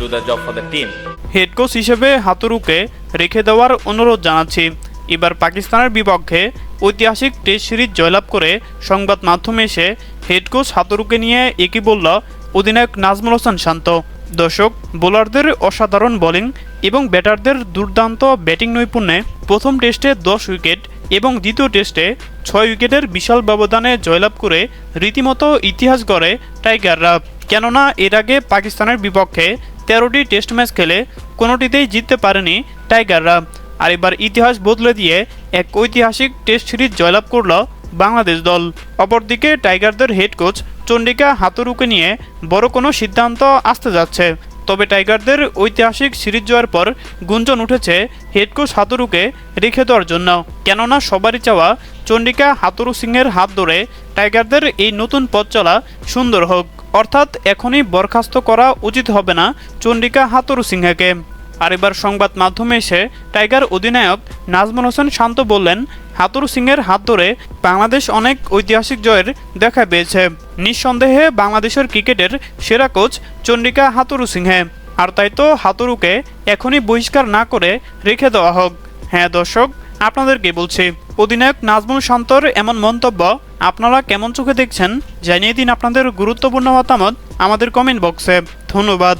do the job for the team. Head coach হিসেবে হাতুরুকে রেখে দেওয়ার অনুরোধ জানাচ্ছি। এবার পাকিস্তানের বিপক্ষে ঐতিহাসিক টেস্ট সিরিজ জয়লাভ করে সংবাদ মাধ্যমে এসে হেড কোচ হাতুরুকে নিয়ে একই বলল অধিনায়ক নাজমুল হোসেন শান্ত। দর্শক, বোলারদের অসাধারণ বোলিং এবং ব্যাটারদের দুর্দান্ত ব্যাটিং নৈপুণ্যে প্রথম টেস্টে দশ উইকেট এবং দ্বিতীয় টেস্টে ছয় উইকেটের বিশাল ব্যবধানে জয়লাভ করে রীতিমতো ইতিহাস গড়ে টাইগাররা। কেননা, এর আগে পাকিস্তানের বিপক্ষে তেরোটি টেস্ট ম্যাচ খেলে কোনোটিতেই জিততে পারেনি টাইগাররা। আর এবার ইতিহাস বদলে দিয়ে এক ঐতিহাসিক টেস্ট সিরিজ জয়লাভ করল বাংলাদেশ দল। অপরদিকে টাইগারদের হেড কোচ চন্ডিকা হাতুরুকে নিয়ে বড় কোনো সিদ্ধান্ত আসতে যাচ্ছে। তবে টাইগারদের ঐতিহাসিক সিরিজ জয়ের পর গুঞ্জন উঠেছে হেড কোচ হাতুরুকে রেখে দেওয়ার জন্য। কেননা সবারই চাওয়া চন্ডিকা হাতুরু সিংয়ের হাত ধরে টাইগারদের এই নতুন পথ চলা সুন্দর হোক। অর্থাৎ এখনই বরখাস্ত করা উচিত হবে না চন্ডিকা হাতুরু সিংহকে। আর এবার সংবাদ মাধ্যমে এসে টাইগার অধিনায়ক নাজমুল হোসেন শান্ত বললেন, হাতুরু সিংয়ের হাত ধরে বাংলাদেশ অনেক ঐতিহাসিক জয়ের দেখা পেয়েছে। নিঃসন্দেহে বাংলাদেশের ক্রিকেটের সেরা কোচ চন্ডিকা হাতুরু সিংহে। আর তাই তো হাতুরুকে এখনই বহিষ্কার না করে রেখে দেওয়া হোক। হ্যাঁ দর্শক আপনাদেরকে বলছি, অধিনায়ক নাজমুল শান্তর এমন মন্তব্য আপনারা কেমন চোখে দেখছেন? জানিয়ে দিন আপনাদের গুরুত্বপূর্ণ মতামত আমাদের কমেন্ট বক্সে ধন্যবাদ।